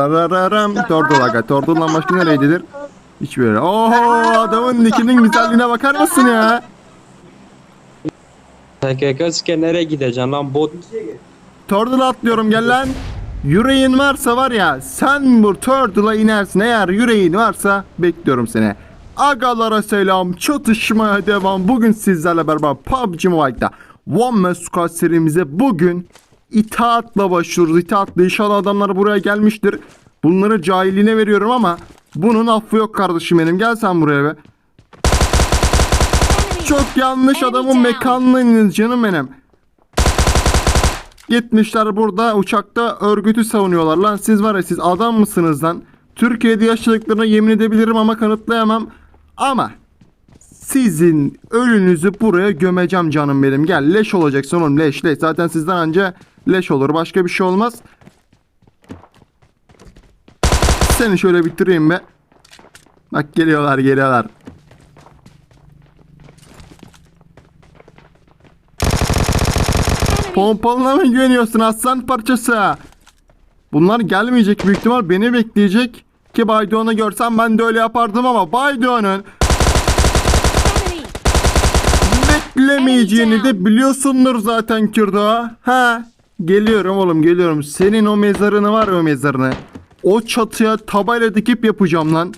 Rararam Tordul aga. Tordul'dan başka nereydidir? Hiçbir yere. Oho adamın nickinin güzelliğine bakar mısın ya? PKK nereye gideceksin lan bot? Tordul'a atlıyorum gel lan. Yüreğin varsa var ya sen bu Tordul'a inersin. Eğer yüreğin varsa bekliyorum seni. Agalara selam. Çatışmaya devam. Bugün sizlerle beraber PUBG Mobile'da One Man Squad serimize bugün itaatla başlıyoruz. İtaatla inşallah adamlar buraya gelmiştir. Bunları cahiline veriyorum ama bunun affı yok kardeşim benim. Gel sen buraya be. Çok yanlış adamın indiniz canım benim. Gitmişler burada uçakta örgütü savunuyorlar. Lan siz var ya siz adam mısınız lan? Türkiye'de yaşadıklarına yemin edebilirim ama kanıtlayamam. Ama sizin ölünüzü buraya gömeceğim canım benim. Gel leş olacaksın oğlum leş leş. Zaten sizden anca leş olur. Başka bir şey olmaz. Seni şöyle bitireyim be. Bak geliyorlar geliyorlar. Pompalına mı güveniyorsun aslan parçası? Bunlar gelmeyecek büyük ihtimal beni bekleyecek. Ki Baydoğan'ı görsem ben de öyle yapardım ama Baydoğan'ın beklemeyeceğini de biliyorsundur zaten Kürdo. Ha geliyorum oğlum geliyorum. Senin o mezarını var ya o mezarını. O çatıya tabayla dikip yapacağım lan.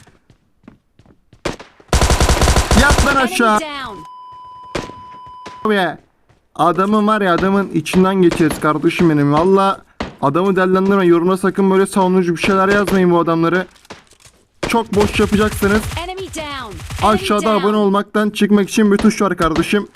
Yat lan aşağı. Be. Adamın var ya adamın içinden geçeriz kardeşim benim. Valla adamı dellendirme. Yoruma sakın böyle savunucu bir şeyler yazmayın bu adamları. Çok boş yapacaksınız. Aşağıda abone olmaktan çıkmak için bir tuş var kardeşim.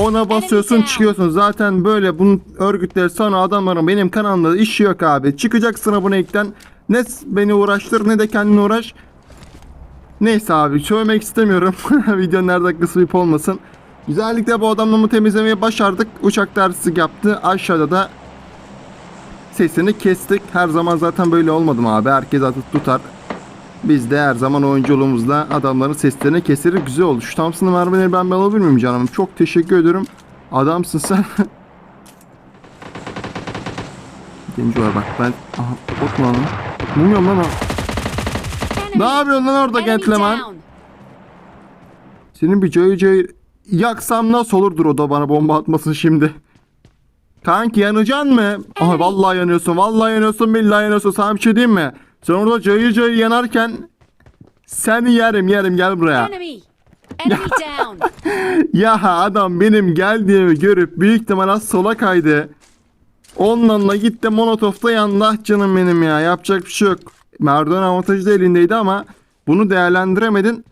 Ona basıyorsun çıkıyorsun. Zaten böyle bunun örgütleri sana adamların benim kanalımda işi yok abi. Çıkacaksın abonelikten. Ne beni uğraştır ne de kendini uğraş. Neyse abi söylemek istemiyorum. Videonun her dakikası bip olmasın. Güzellikle bu adamla temizlemeyi başardık. Uçak derslik yaptı. Aşağıda da sesini kestik. Her zaman zaten böyle olmadım abi. Herkes atıp tutar. Biz de her zaman oyunculuğumuzla adamların seslerini keseriz. Güzel oldu. Şu Thompson'ın mermileri ben alabilir miyim canım? Çok teşekkür ederim. Adamsın sen. Genci var bak ben... Aha bot mu lan? Bilmiyorum lan o. Ne yapıyorsun lan orada gentleman? Senin bir cayır cayır yaksam nasıl olurdur o da bana bomba atmasın şimdi. Kanki yanacaksın mı? Aha vallahi yanıyorsun. Vallahi yanıyorsun. Billahi yanıyorsun. Sana bir şey diyeyim mi? Sen orada cayır cayır yanarken seni yerim yerim gel buraya. Enemy. Enemy down. Ya adam benim geldiğimi görüp büyük ihtimal sola kaydı. Onunla gitti monotofta yandı Ah canım benim ya. Yapacak bir şey yok. Merdiven avantajı da elindeydi ama bunu değerlendiremedin.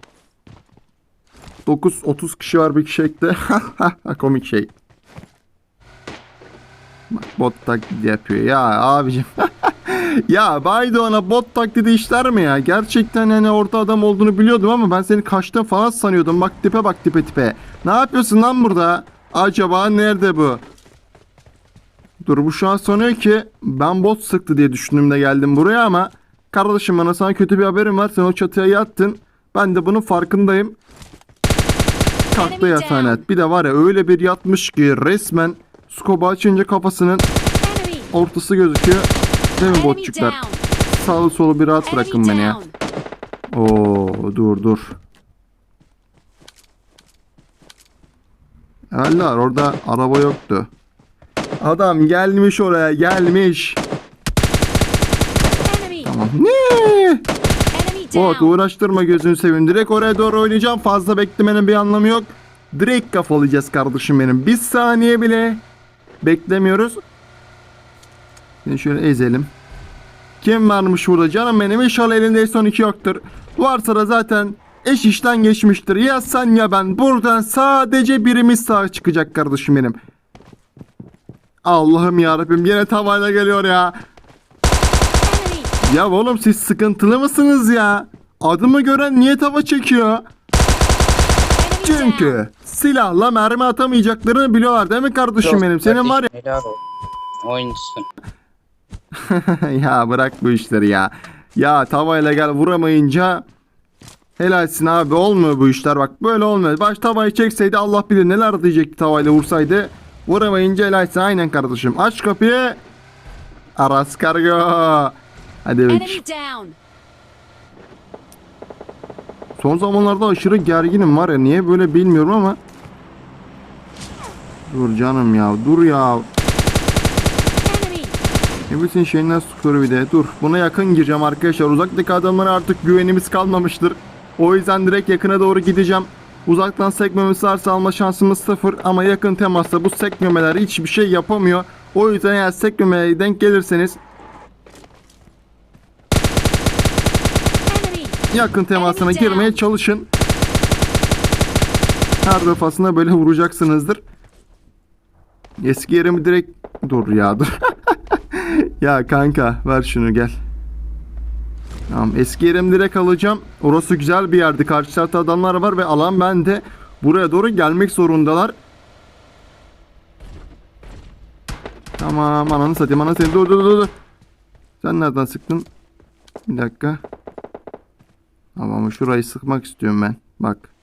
9 30 kişi var bir kişi ekte. Komik şey. Bak bot taklidi yapıyor ya abicim. ya Baydoğan'a bot taklidi işler mi ya? Gerçekten hani orta adam olduğunu biliyordum ama ben seni kaçtın falan sanıyordum. Bak tipe bak tipe tipe. Ne yapıyorsun lan burada? Acaba nerede bu? Dur bu şu an sanıyor ki ben bot sıktı diye düşündüğümde geldim buraya ama kardeşim bana sana kötü bir haberim var. Sen o çatıya yattın. Ben de bunun farkındayım. Kalktı down. Bir de var ya öyle bir yatmış ki resmen skobu açınca kafasının ortası gözüküyor. Değil mi botçuklar? Sağlı solu bir rahat bırakın beni ya. Oo dur dur. Allah orada araba yoktu. Adam gelmiş oraya gelmiş. Tamam. Ne? Bot uğraştırma gözünü seveyim. Direkt oraya doğru oynayacağım. Fazla beklemenin bir anlamı yok. Direkt kafalayacağız kardeşim benim. Bir saniye bile beklemiyoruz. Şimdi şöyle ezelim. Kim varmış burada canım benim? İnşallah elinde son iki yoktur. Varsa da zaten eş işten geçmiştir. Ya sen ya ben. Buradan sadece birimiz sağ çıkacak kardeşim benim. Allah'ım yarabbim yine tavayla geliyor ya. Ya oğlum siz sıkıntılı mısınız ya? Adımı gören niye tava çekiyor? Çünkü silahla mermi atamayacaklarını biliyorlar değil mi kardeşim benim? Senin var ya... Helal ol. Oyuncusun. ya bırak bu işleri ya. Ya tavayla gel vuramayınca helalsin abi olmuyor bu işler bak böyle olmuyor. Baş tavayı çekseydi Allah bilir neler diyecekti tavayla vursaydı. Vuramayınca helalsin aynen kardeşim. Aç kapıyı. Aras kargo. Hadi bak. Enemy down. Son zamanlarda aşırı gerginim var ya niye böyle bilmiyorum ama. Dur canım ya dur ya. Enemy. Ne bütün şeyinden sıkıyor bir de. Dur buna yakın gireceğim arkadaşlar. Uzaktaki adamlara artık güvenimiz kalmamıştır. O yüzden direkt yakına doğru gideceğim. Uzaktan sekmemiz varsa alma şansımız sıfır ama yakın temasta bu sekmemeler hiçbir şey yapamıyor. O yüzden eğer sekmemeye denk gelirseniz yakın temasına girmeye çalışın. Her defasında böyle vuracaksınızdır. Eski yerimi direkt dur ya dur. ya kanka ver şunu gel. Tamam eski yerimi direkt alacağım. Orası güzel bir yerdi. Karşı tarafta adamlar var ve alan bende. Buraya doğru gelmek zorundalar. Tamam ananı satayım ananı satayım. Dur dur dur dur. Sen nereden sıktın? Bir dakika. Ama şurayı sıkmak istiyorum ben. Bak.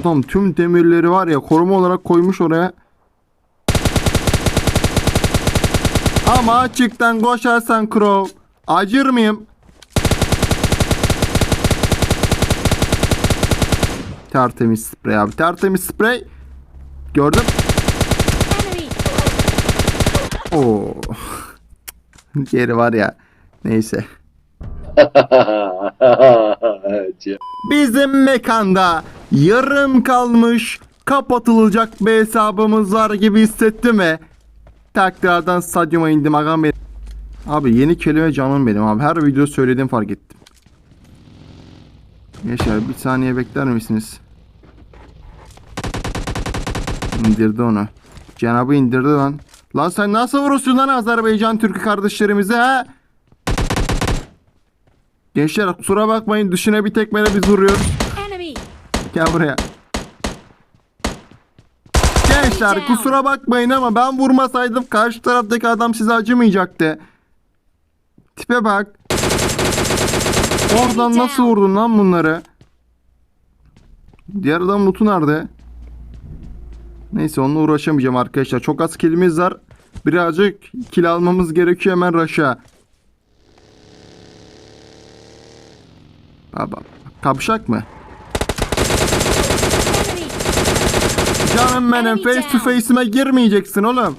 Adam tüm demirleri var ya koruma olarak koymuş oraya. Ama açıktan koşarsan Crow. Acır mıyım? Tertemiz sprey abi. Tertemiz sprey. Gördüm. Oo. Yeri var ya. Neyse. Bizim mekanda yarım kalmış kapatılacak bir hesabımız var gibi hissetti mi? Tekrardan stadyuma indim agam benim. Abi yeni kelime canım benim abi. Her video söylediğim fark ettim. Yaşar bir saniye bekler misiniz? İndirdi onu. Cenabı indirdi lan. Lan sen nasıl vurursun lan Azerbaycan Türk'ü kardeşlerimize ha? Gençler kusura bakmayın dışına bir tekmeyle biz vuruyoruz. Gel buraya. Gençler kusura bakmayın ama ben vurmasaydım karşı taraftaki adam size acımayacaktı. Tipe bak. Oradan nasıl vurdun lan bunları? Diğer adam lootu nerede? Neyse onunla uğraşamayacağım arkadaşlar. Çok az kilimiz var. Birazcık kill almamız gerekiyor hemen raşa. Baba. Kapşak mı? Enemy. Canım benim face to face'ime girmeyeceksin oğlum.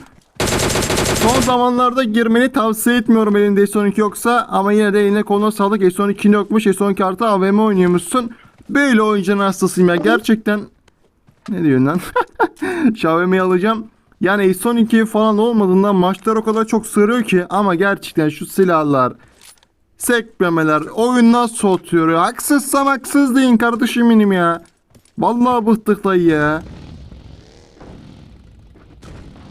Son zamanlarda girmeni tavsiye etmiyorum elinde S12 yoksa ama yine de eline koluna sağlık S12 yokmuş S12 artı AVM oynuyormuşsun. Böyle oyuncunun hastasıyım ya gerçekten. Ne diyorsun lan? Şu AVM'yi alacağım. Yani S12 falan olmadığından maçlar o kadar çok sığırıyor ki ama gerçekten şu silahlar sekmemeler oyun nasıl soğutuyor. Haksızsam haksız deyin kardeşim benim ya. Vallahi bıktık dayı ya.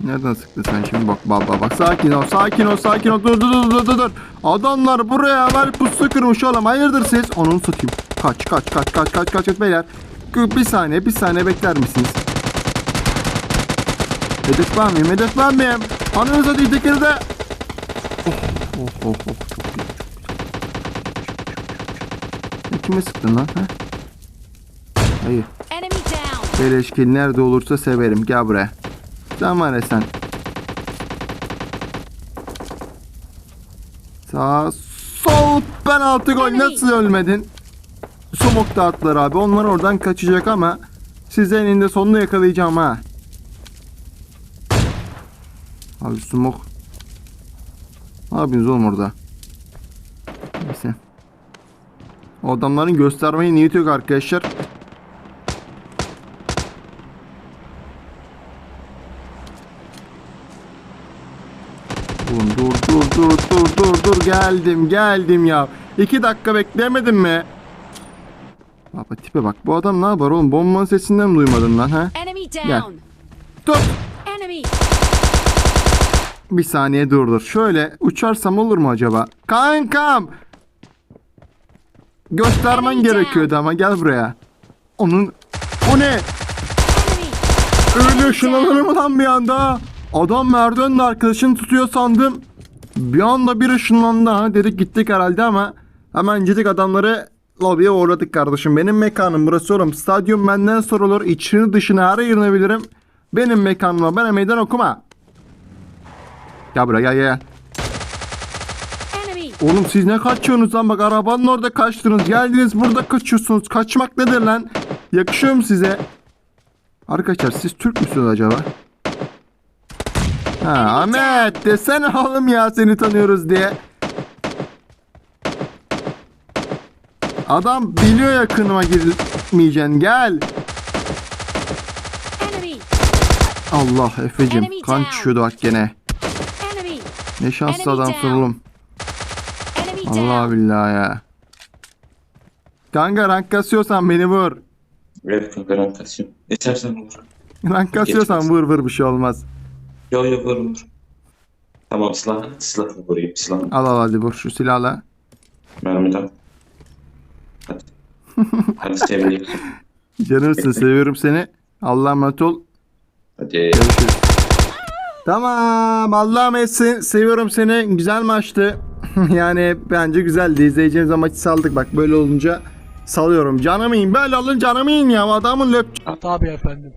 Nereden sıktı sen şimdi? Bak bak bak bak. Sakin ol sakin ol sakin ol. Dur dur dur dur dur Adamlar buraya var pusu kırmış oğlum. Hayırdır siz? Onun satayım. Kaç kaç kaç kaç kaç kaç kaç beyler. Bir saniye bir saniye bekler misiniz? Hedef var mıyım? Hedef var mıyım? Ananıza değil tekerde Oh oh oh oh çok iyi Ya Kime sıktın lan ha? Hayır. Beleşkil nerede olursa severim. Gel buraya. Sen var ya sen. Sağ sol penaltı gol nasıl ölmedin? Sumuk dağıttılar abi. Onlar oradan kaçacak ama size eninde sonunu yakalayacağım ha. Abi sumuk. Ne yapıyorsunuz oğlum orada? Neyse. O adamların göstermeyi niyeti yok arkadaşlar. Oğlum dur dur dur dur geldim geldim ya. İki dakika beklemedim mi? Baba tipe bak bu adam ne yapar oğlum bombanın sesinden mi duymadın lan ha? Gel. Dur Enemy. bir saniye dur dur. Şöyle uçarsam olur mu acaba? Kankam. Göstermen gerekiyordu ama gel buraya. Onun o ne? Öyle mı lan bir anda? Adam merdivenle arkadaşını tutuyor sandım. Bir anda bir ışınlandı ha dedik gittik herhalde ama hemen gittik adamları lobiye uğradık kardeşim. Benim mekanım burası oğlum. Stadyum benden sorulur. İçini dışını her yerine bilirim. Benim mekanıma bana meydan okuma. Gel buraya gel gel. Oğlum siz ne kaçıyorsunuz lan bak arabanın orada kaçtınız. Geldiniz burada kaçıyorsunuz. Kaçmak nedir lan? Yakışıyor mu size? Arkadaşlar siz Türk müsünüz acaba? Ha Ahmet desene oğlum ya seni tanıyoruz diye. Adam biliyor yakınıma girmeyeceksin gel. Allah Efe'cim kan çıkıyordu bak gene. Ne şanslı adamsın oğlum. Allah down! billahi ya. Kanka rank kasıyorsan beni vur. Evet kanka rank kasıyorum. İstersen vur. Rank kasıyorsan vur vur bir şey olmaz. Yo yo vur vur. Tamam silah. Silahla vurayım. Silah. Al al hadi vur şu silahla. Mermiden. Hadi. Hadi sevgili. Canımsın seviyorum seni. Allah'a emanet ol. Hadi. Görüşürüz. Tamam Allah'a emetsin. Seviyorum seni. Güzel maçtı. yani bence güzeldi. İzleyeceğimiz maçı saldık. Bak böyle olunca salıyorum. Canımıyım. Böyle olun canımıyım ya. Adamın löp Tabii efendim.